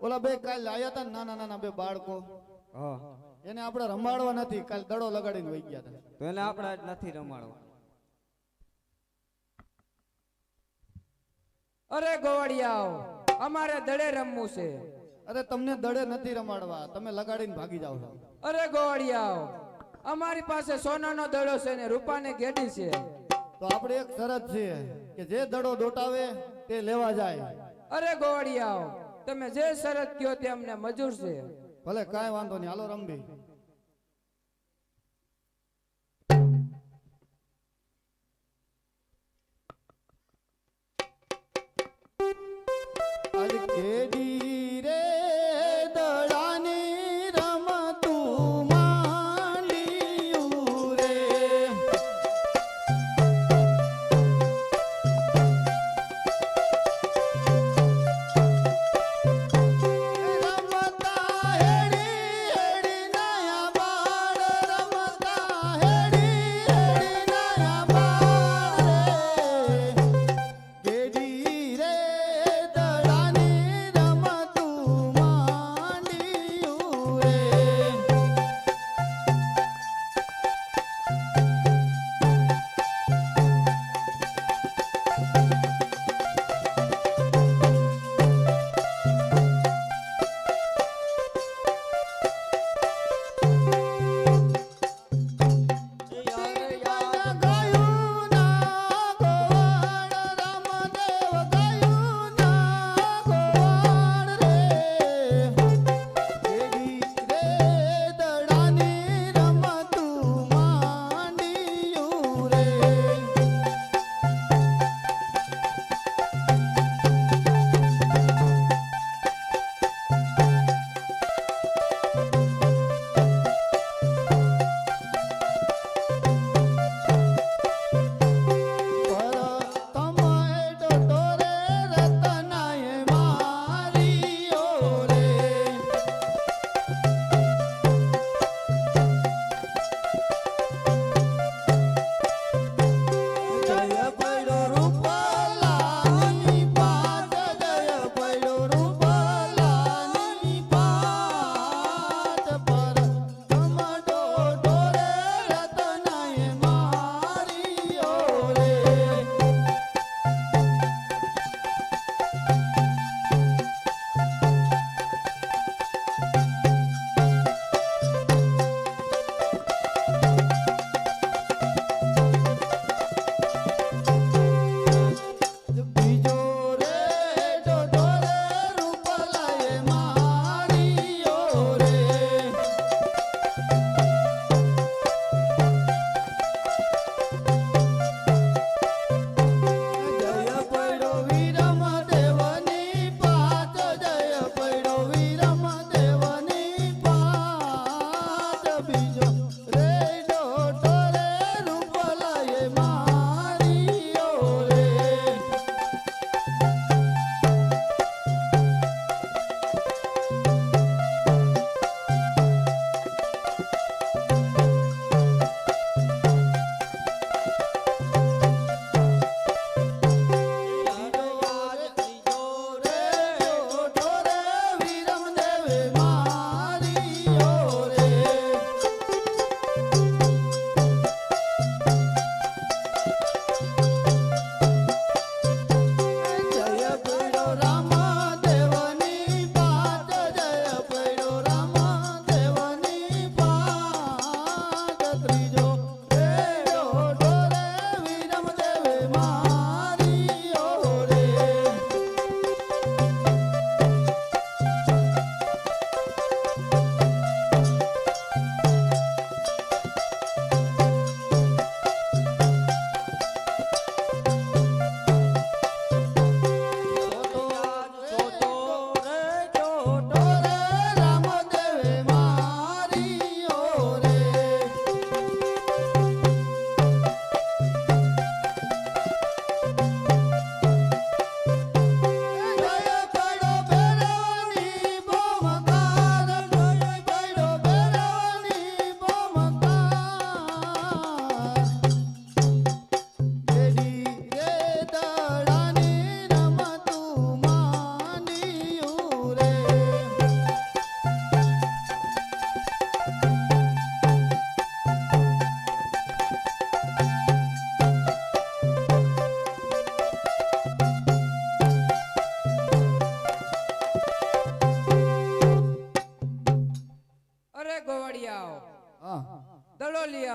ઓલા બે કાલ લાયા હતા નાના નાના બે બાળકો. એને આપણે રમાડવા નથી કાલ દડો લગાડીને વહી ગયા હતા તો એને આપણે નથી રમાડવા. અરે ગોવાળિયાઓ અમારે દડે રમવું છે. અરે તમને દડે નથી રમાડવા તમે લગાડીને ભાગી છો. અરે ગોવાળિયાઓ અમારી પાસે સોનાનો દડો છે ને રૂપાને ગેડી છે. તો આપણે એક શરત છે કે જે દડો દોટાવે તે લેવા જાય. અરે ગોવાળિયાઓ, તમે જે શરત કયો તે અમને મજૂર છે. ભલે કાંઈ વાંધો નહીં, હાલો રમવી.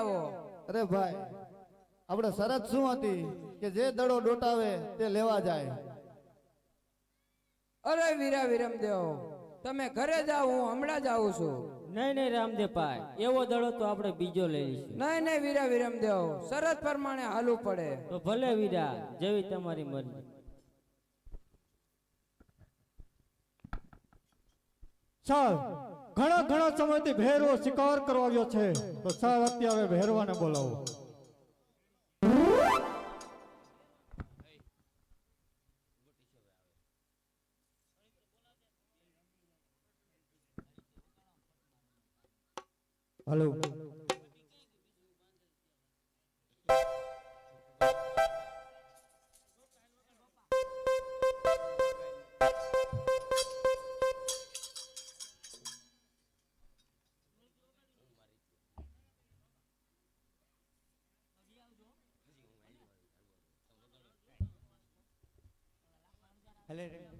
આવો અરે ભાઈ આપણે શરત શું હતી કે જે દડો ડોટાવે તે લેવા જાય? અરે વીરા વિરમદેવ તમે ઘરે જાઓ હું હમણાં જ આવું છું. નહીં નહીં રામદેવભાઈ એવો દડો તો આપણે બીજો લઈ લઈશું. નહીં નહીં વીરા વિરમદેવ શરત પ્રમાણે હાલવું પડે. તો ભલે વીરા જેવી તમારી મરજી. ચાલ ઘણા ઘણા સમયથી ભેરવો શિકાર કરવા છે. તો ચાલ અત્યારે ભેરવાને બોલાવો. હલો. Hello.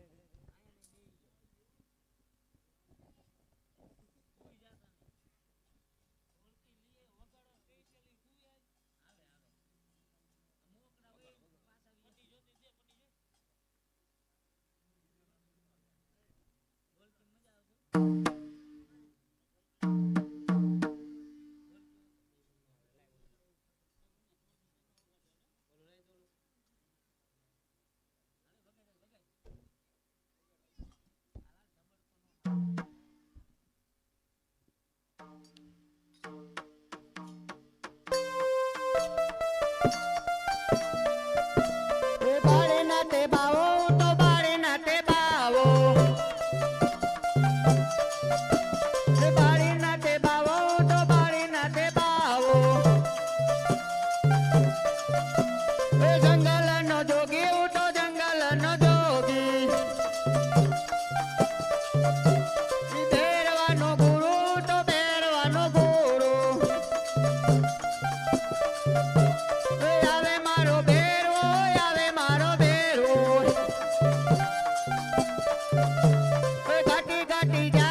பாடிட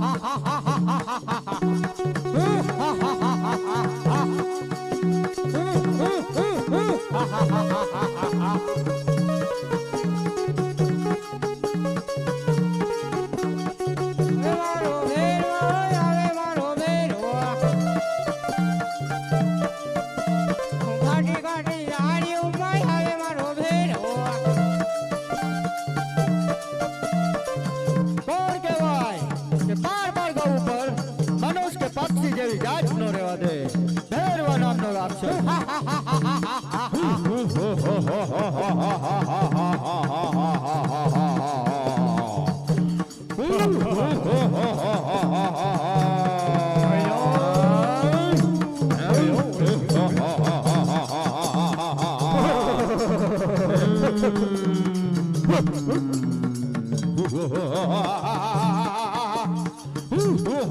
好好好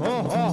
બાર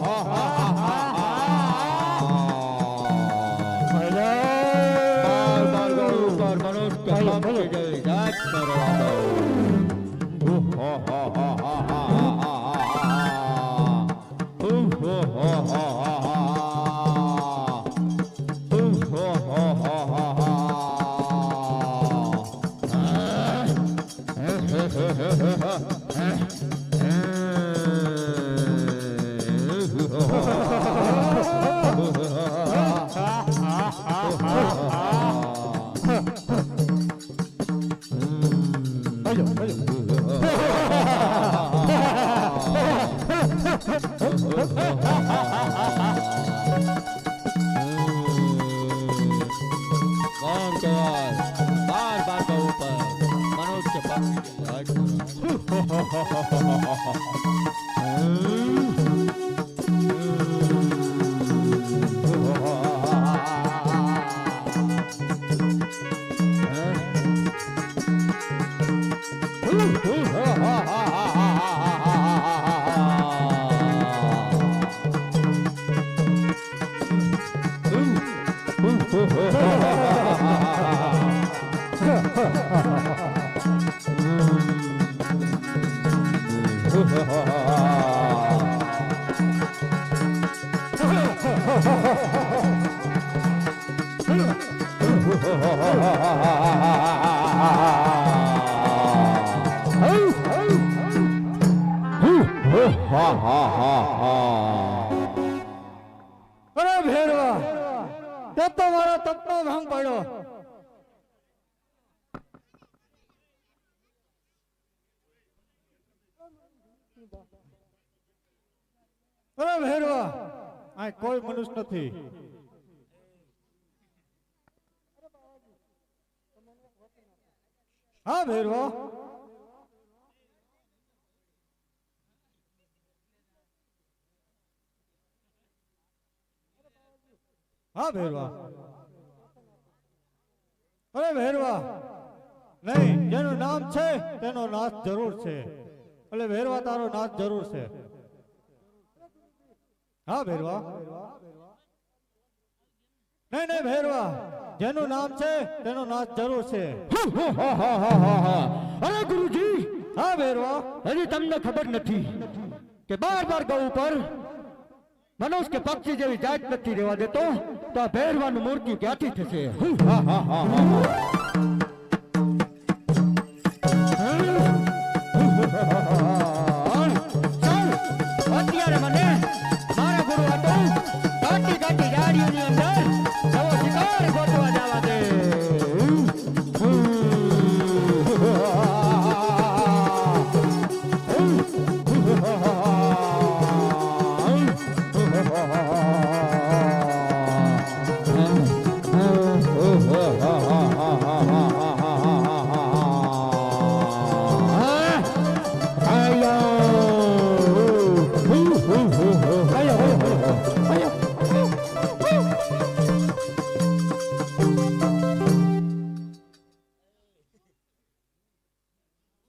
મનુષ્ય અરે ભેરવા આ કોઈ મનુષ્ય નથી. હા, ભેરવા. હા, ભેરવા. અરે, ભેરવા. નહીં, જેનું નામ છે, તેનો નાશ જરૂર છે. એટલે ભેરવા, તારો નાશ જરૂર છે. હા ભેરવા. નહીં નહીં ભેરવા. જેનું નામ છે તેનો નાશ જરૂર છે. અરે ગુરુજી! હા ભેરવા. હજી તમને ખબર નથી કે બાર બાર ગૌ ઉપર મનુષ્ય કે પક્ષી જેવી જાત નથી રહેવા દેતો તો આ ભેરવાનું મૂર્તિ ક્યાંથી થશે?